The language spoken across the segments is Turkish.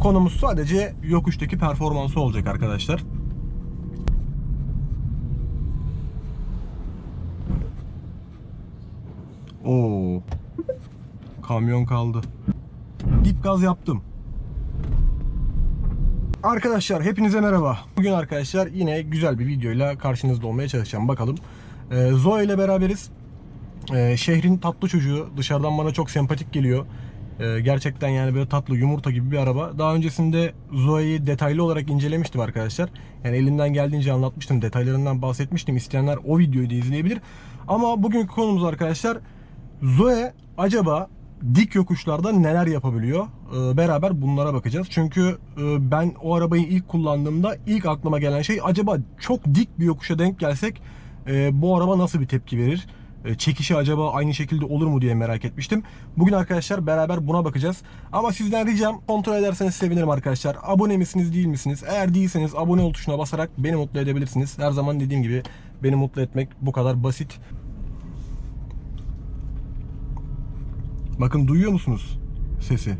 Konumuz sadece yokuştaki performansı olacak arkadaşlar. Oo. Kamyon kaldı. Dip gaz yaptım. Arkadaşlar hepinize merhaba. Bugün arkadaşlar yine güzel bir videoyla karşınızda olmaya çalışacağım. Bakalım. Ee, Zoe ile beraberiz. Ee, şehrin tatlı çocuğu. Dışarıdan bana çok sempatik geliyor. Ee, gerçekten yani böyle tatlı yumurta gibi bir araba. Daha öncesinde Zoe'yi detaylı olarak incelemiştim arkadaşlar. Yani elimden geldiğince anlatmıştım. Detaylarından bahsetmiştim. İsteyenler o videoyu da izleyebilir. Ama bugünkü konumuz arkadaşlar Zoe acaba dik yokuşlarda neler yapabiliyor? Ee, beraber bunlara bakacağız. Çünkü e, ben o arabayı ilk kullandığımda ilk aklıma gelen şey acaba çok dik bir yokuşa denk gelsek e, bu araba nasıl bir tepki verir? E, Çekişi acaba aynı şekilde olur mu diye merak etmiştim. Bugün arkadaşlar beraber buna bakacağız. Ama sizden ricam kontrol ederseniz sevinirim arkadaşlar. Abone misiniz değil misiniz? Eğer değilseniz abone ol tuşuna basarak beni mutlu edebilirsiniz. Her zaman dediğim gibi beni mutlu etmek bu kadar basit. Bakın duyuyor musunuz sesi?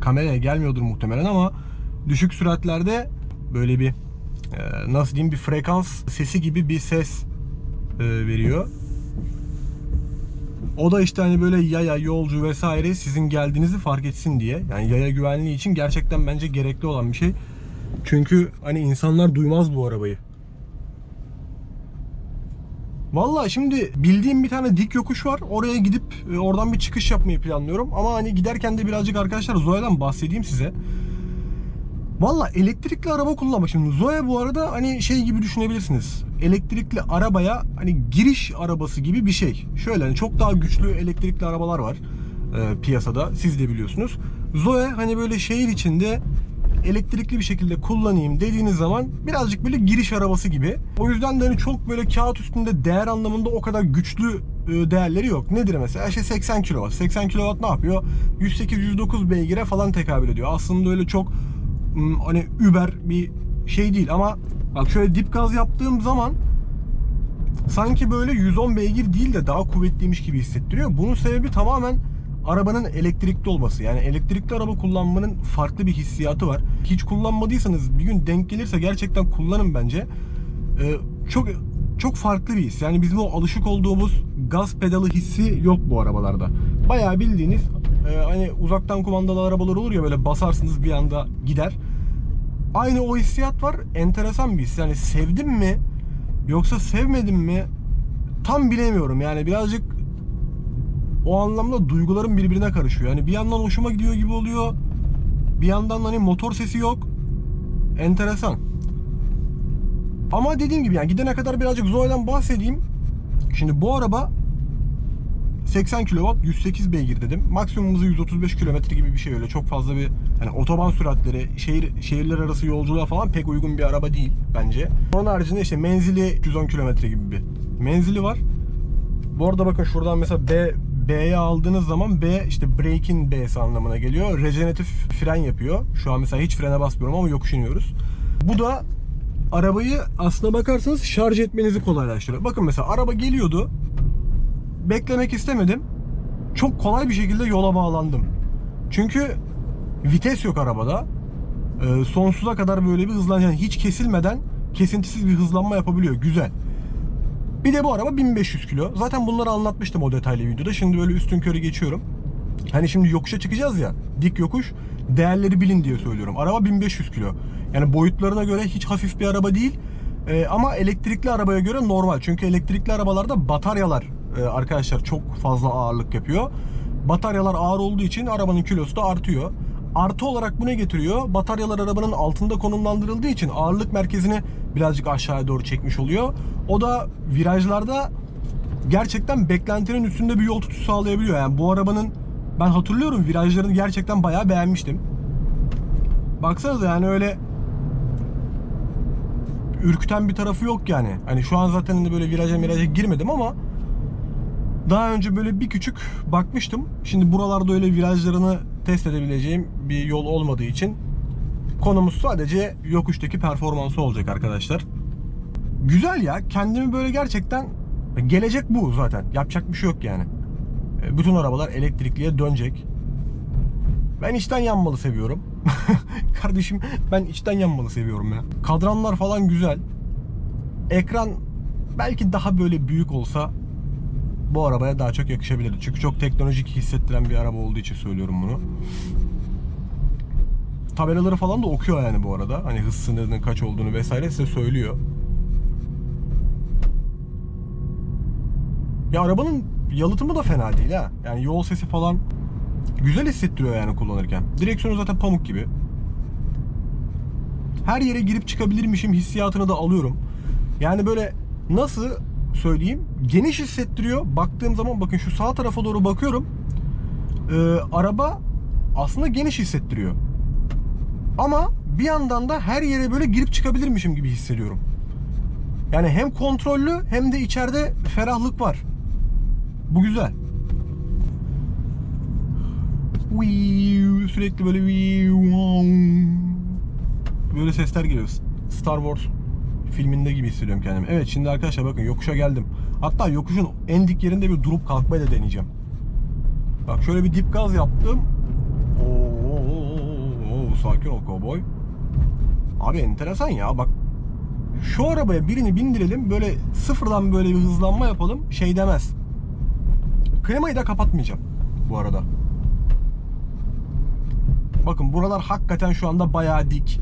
Kameraya gelmiyordur muhtemelen ama düşük süratlerde böyle bir e, nasıl diyeyim bir frekans sesi gibi bir ses e, veriyor. O da işte hani böyle yaya, yolcu vesaire sizin geldiğinizi fark etsin diye. Yani yaya güvenliği için gerçekten bence gerekli olan bir şey. Çünkü hani insanlar duymaz bu arabayı. Valla şimdi bildiğim bir tane dik yokuş var. Oraya gidip e, oradan bir çıkış yapmayı planlıyorum. Ama hani giderken de birazcık arkadaşlar Zoe'den bahsedeyim size. Valla elektrikli araba kullanmak. Şimdi Zoe bu arada hani şey gibi düşünebilirsiniz. Elektrikli arabaya hani giriş arabası gibi bir şey. Şöyle hani çok daha güçlü elektrikli arabalar var e, piyasada. Siz de biliyorsunuz. Zoe hani böyle şehir içinde elektrikli bir şekilde kullanayım dediğiniz zaman birazcık böyle giriş arabası gibi. O yüzden de hani çok böyle kağıt üstünde değer anlamında o kadar güçlü e, değerleri yok. Nedir mesela? İşte 80 kW. 80 kW ne yapıyor? 108-109 beygire falan tekabül ediyor. Aslında öyle çok hani über bir şey değil ama bak şöyle dip gaz yaptığım zaman sanki böyle 110 beygir değil de daha kuvvetliymiş gibi hissettiriyor. Bunun sebebi tamamen arabanın elektrikli olması. Yani elektrikli araba kullanmanın farklı bir hissiyatı var. Hiç kullanmadıysanız bir gün denk gelirse gerçekten kullanın bence. Ee, çok çok farklı bir his. Yani bizim o alışık olduğumuz gaz pedalı hissi yok bu arabalarda. Bayağı bildiğiniz e, hani uzaktan kumandalı arabalar olur ya böyle basarsınız bir anda gider. Aynı o hissiyat var. Enteresan bir his. Yani sevdim mi yoksa sevmedim mi tam bilemiyorum. Yani birazcık o anlamda duygularım birbirine karışıyor. Yani bir yandan hoşuma gidiyor gibi oluyor. Bir yandan hani motor sesi yok. Enteresan. Ama dediğim gibi yani gidene kadar birazcık Zoe'den bahsedeyim. Şimdi bu araba 80 kW 108 beygir dedim. Maksimum hızı 135 km gibi bir şey öyle. Çok fazla bir hani otoban süratleri, şehir şehirler arası yolculuğa falan pek uygun bir araba değil bence. Onun haricinde işte menzili 110 km gibi bir menzili var. Bu arada bakın şuradan mesela B B'ye aldığınız zaman B işte brake'in B'si anlamına geliyor. Rejeneratif fren yapıyor. Şu an mesela hiç frene basmıyorum ama yokuş iniyoruz. Bu da arabayı aslına bakarsanız şarj etmenizi kolaylaştırıyor. Bakın mesela araba geliyordu. Beklemek istemedim. Çok kolay bir şekilde yola bağlandım. Çünkü vites yok arabada. Ee, sonsuza kadar böyle bir hızlan yani hiç kesilmeden kesintisiz bir hızlanma yapabiliyor. Güzel. Bir de bu araba 1500 kilo. Zaten bunları anlatmıştım o detaylı videoda. Şimdi böyle üstün körü geçiyorum. Hani şimdi yokuşa çıkacağız ya. Dik yokuş. Değerleri bilin diye söylüyorum. Araba 1500 kilo. Yani boyutlarına göre hiç hafif bir araba değil. Ee, ama elektrikli arabaya göre normal. Çünkü elektrikli arabalarda bataryalar e, arkadaşlar çok fazla ağırlık yapıyor. Bataryalar ağır olduğu için arabanın kilosu da artıyor. Artı olarak bu ne getiriyor? Bataryalar arabanın altında konumlandırıldığı için ağırlık merkezini birazcık aşağıya doğru çekmiş oluyor. O da virajlarda gerçekten beklentinin üstünde bir yol tutuşu sağlayabiliyor. Yani bu arabanın ben hatırlıyorum virajlarını gerçekten bayağı beğenmiştim. Baksanıza yani öyle ürküten bir tarafı yok yani. Hani şu an zaten de böyle viraja miraja girmedim ama daha önce böyle bir küçük bakmıştım. Şimdi buralarda öyle virajlarını test edebileceğim bir yol olmadığı için konumuz sadece yokuştaki performansı olacak arkadaşlar. Güzel ya. Kendimi böyle gerçekten gelecek bu zaten. Yapacak bir şey yok yani. E, Bütün arabalar elektrikliye dönecek. Ben içten yanmalı seviyorum. kardeşim ben içten yanmalı seviyorum ya. Kadranlar falan güzel. Ekran belki daha böyle büyük olsa bu arabaya daha çok yakışabilirdi. Çünkü çok teknolojik hissettiren bir araba olduğu için söylüyorum bunu. Tabelaları falan da okuyor yani bu arada. Hani hız sınırının kaç olduğunu vesaire size söylüyor. Ya arabanın yalıtımı da fena değil ha. Yani yol sesi falan güzel hissettiriyor yani kullanırken. Direksiyonu zaten pamuk gibi. Her yere girip çıkabilirmişim hissiyatını da alıyorum. Yani böyle nasıl söyleyeyim geniş hissettiriyor. Baktığım zaman bakın şu sağ tarafa doğru bakıyorum. Ee, araba aslında geniş hissettiriyor. Ama bir yandan da her yere böyle girip çıkabilirmişim gibi hissediyorum. Yani hem kontrollü hem de içeride ferahlık var. Bu güzel. Sürekli böyle böyle sesler geliyor. Star Wars filminde gibi hissediyorum kendimi. Evet şimdi arkadaşlar bakın yokuşa geldim. Hatta yokuşun en dik yerinde bir durup kalkmayı da deneyeceğim. Bak şöyle bir dip gaz yaptım. Oo, oo, sakin ol kovboy. Abi enteresan ya bak. Şu arabaya birini bindirelim böyle sıfırdan böyle bir hızlanma yapalım şey demez. Klimayı da kapatmayacağım bu arada. Bakın buralar hakikaten şu anda bayağı dik.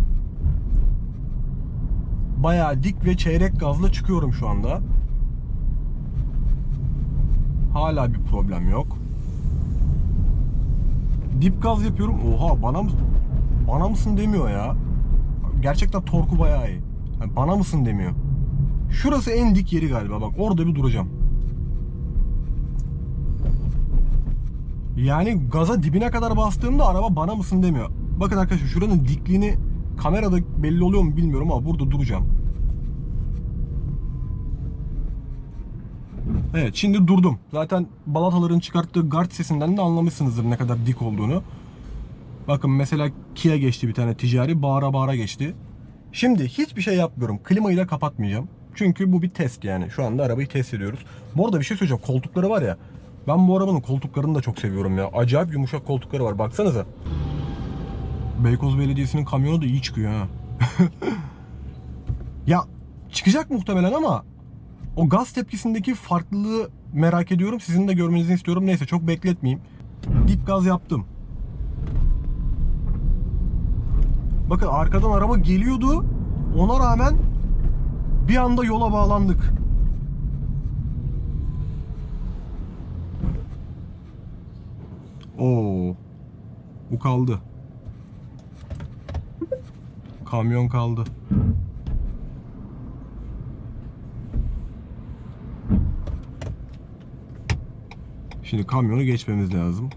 Bayağı dik ve çeyrek gazla çıkıyorum şu anda. Hala bir problem yok. Dip gaz yapıyorum. Oha bana mı bana mısın demiyor ya. Gerçekten torku bayağı iyi. Yani bana mısın demiyor. Şurası en dik yeri galiba. Bak orada bir duracağım. Yani gaza dibine kadar bastığımda araba bana mısın demiyor. Bakın arkadaşlar şuranın dikliğini kamerada belli oluyor mu bilmiyorum ama burada duracağım. Evet şimdi durdum. Zaten balataların çıkarttığı guard sesinden de anlamışsınızdır ne kadar dik olduğunu. Bakın mesela Kia geçti bir tane ticari bağıra bağıra geçti. Şimdi hiçbir şey yapmıyorum. Klimayı da kapatmayacağım. Çünkü bu bir test yani. Şu anda arabayı test ediyoruz. Bu arada bir şey söyleyeceğim. Koltukları var ya. Ben bu arabanın koltuklarını da çok seviyorum ya. Acayip yumuşak koltukları var. Baksanıza. Beykoz Belediyesi'nin kamyonu da iyi çıkıyor ha. ya çıkacak muhtemelen ama o gaz tepkisindeki farklılığı merak ediyorum. Sizin de görmenizi istiyorum. Neyse çok bekletmeyeyim. Dip gaz yaptım. Bakın arkadan araba geliyordu. Ona rağmen bir anda yola bağlandık. Oo. Bu kaldı. Kamyon kaldı. Şimdi kamyonu geçmemiz lazım.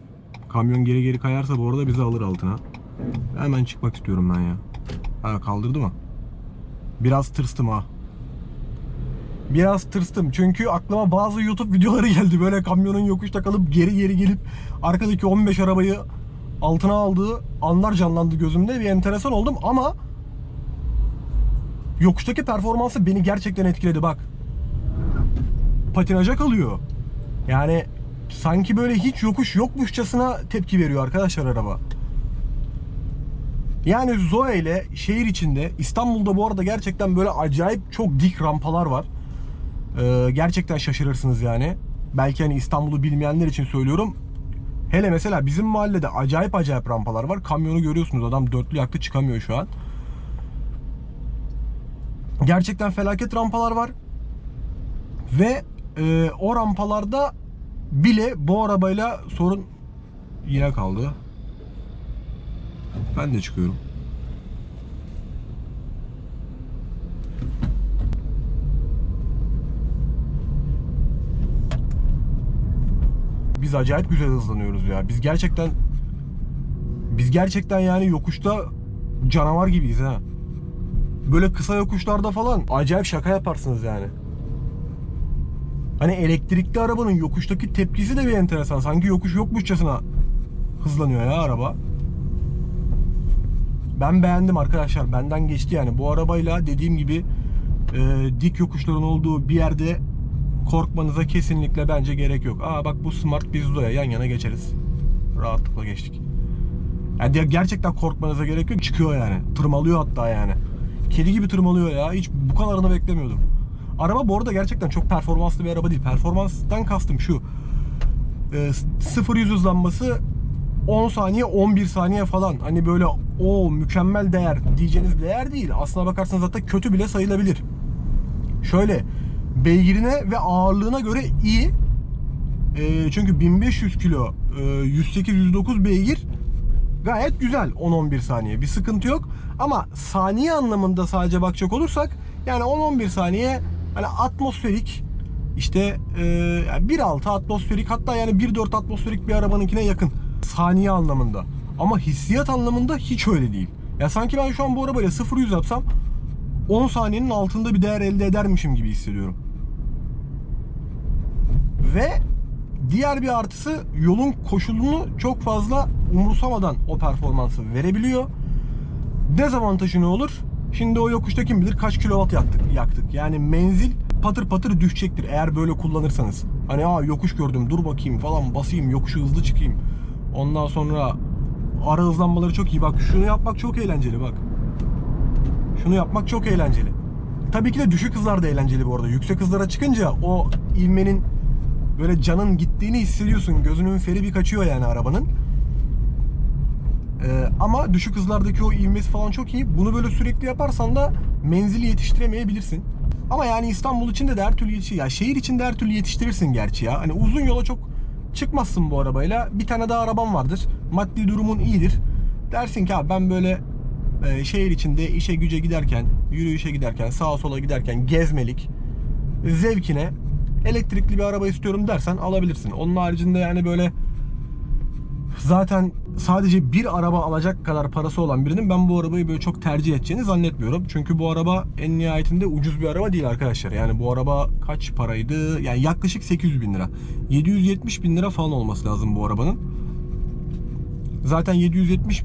Kamyon geri geri kayarsa bu arada bizi alır altına. Hemen çıkmak istiyorum ben ya. Ha kaldırdı mı? Biraz tırstım ha. Biraz tırstım çünkü aklıma bazı YouTube videoları geldi. Böyle kamyonun yokuşta kalıp geri geri gelip arkadaki 15 arabayı altına aldığı anlar canlandı gözümde. Bir enteresan oldum ama yokuştaki performansı beni gerçekten etkiledi bak. Patinaja kalıyor. Yani sanki böyle hiç yokuş yokmuşçasına tepki veriyor arkadaşlar araba. Yani Zoe ile şehir içinde İstanbul'da bu arada gerçekten böyle acayip çok dik rampalar var. Ee, gerçekten şaşırırsınız yani. Belki hani İstanbul'u bilmeyenler için söylüyorum. Hele mesela bizim mahallede acayip acayip rampalar var. Kamyonu görüyorsunuz adam dörtlü yaktı çıkamıyor şu an. Gerçekten felaket rampalar var. Ve e, o rampalarda bile bu arabayla sorun yine kaldı. Ben de çıkıyorum. Biz acayip güzel hızlanıyoruz ya. Biz gerçekten biz gerçekten yani yokuşta canavar gibiyiz ha. Böyle kısa yokuşlarda falan acayip şaka yaparsınız yani. Hani elektrikli arabanın yokuştaki tepkisi de bir enteresan. Sanki yokuş yokmuşçasına hızlanıyor ya araba. Ben beğendim arkadaşlar. Benden geçti yani. Bu arabayla dediğim gibi e, dik yokuşların olduğu bir yerde korkmanıza kesinlikle bence gerek yok. Aa bak bu Smart biz Zoya yan yana geçeriz. Rahatlıkla geçtik. Yani gerçekten korkmanıza gerek yok. Çıkıyor yani. Tırmalıyor hatta yani. Kedi gibi tırmalıyor ya. Hiç bu kadarını beklemiyordum. Araba bu arada gerçekten çok performanslı bir araba değil. Performanstan kastım şu. E, 0-100 hızlanması 10 saniye 11 saniye falan. Hani böyle o mükemmel değer diyeceğiniz değer değil. Aslına bakarsanız zaten kötü bile sayılabilir. Şöyle beygirine ve ağırlığına göre iyi. E, çünkü 1500 kilo e, 108-109 beygir gayet güzel 10-11 saniye. Bir sıkıntı yok. Ama saniye anlamında sadece bakacak olursak yani 10-11 saniye hani atmosferik işte e, yani 1.6 atmosferik hatta yani 1.4 atmosferik bir arabanınkine yakın saniye anlamında. Ama hissiyat anlamında hiç öyle değil. Ya sanki ben şu an bu arabayla 0-100 yapsam 10 saniyenin altında bir değer elde edermişim gibi hissediyorum. Ve diğer bir artısı yolun koşulunu çok fazla umursamadan o performansı verebiliyor. Dezavantajı ne olur? Şimdi o yokuşta kim bilir kaç kilowatt yaktık, yaktık. Yani menzil patır patır düşecektir eğer böyle kullanırsanız. Hani aa yokuş gördüm dur bakayım falan basayım yokuşu hızlı çıkayım. Ondan sonra ara hızlanmaları çok iyi. Bak şunu yapmak çok eğlenceli bak. Şunu yapmak çok eğlenceli. Tabii ki de düşük hızlar da eğlenceli bu arada. Yüksek hızlara çıkınca o ivmenin böyle canın gittiğini hissediyorsun. Gözünün feri bir kaçıyor yani arabanın. Ee, ama düşük hızlardaki o ivmesi falan çok iyi. Bunu böyle sürekli yaparsan da menzili yetiştiremeyebilirsin. Ama yani İstanbul için de, her türlü yetişir. Ya şehir için de her türlü yetiştirirsin gerçi ya. Hani uzun yola çok çıkmazsın bu arabayla. Bir tane daha araban vardır. Maddi durumun iyidir. Dersin ki abi ben böyle e, şehir içinde işe güce giderken, yürüyüşe giderken, sağa sola giderken gezmelik zevkine elektrikli bir araba istiyorum dersen alabilirsin. Onun haricinde yani böyle zaten sadece bir araba alacak kadar parası olan birinin ben bu arabayı böyle çok tercih edeceğini zannetmiyorum. Çünkü bu araba en nihayetinde ucuz bir araba değil arkadaşlar. Yani bu araba kaç paraydı? Yani yaklaşık 800 bin lira. 770 bin lira falan olması lazım bu arabanın. Zaten 770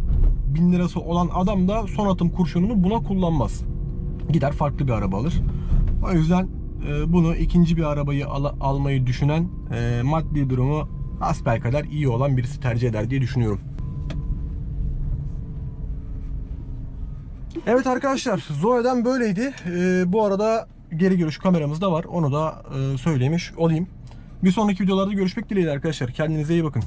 bin lirası olan adam da son atım kurşununu buna kullanmaz. Gider farklı bir araba alır. O yüzden bunu ikinci bir arabayı al- almayı düşünen e, maddi durumu kadar iyi olan birisi tercih eder diye düşünüyorum. Evet arkadaşlar Zoe'den böyleydi. E, bu arada geri görüş kameramız da var. Onu da e, söylemiş olayım. Bir sonraki videolarda görüşmek dileğiyle arkadaşlar. Kendinize iyi bakın.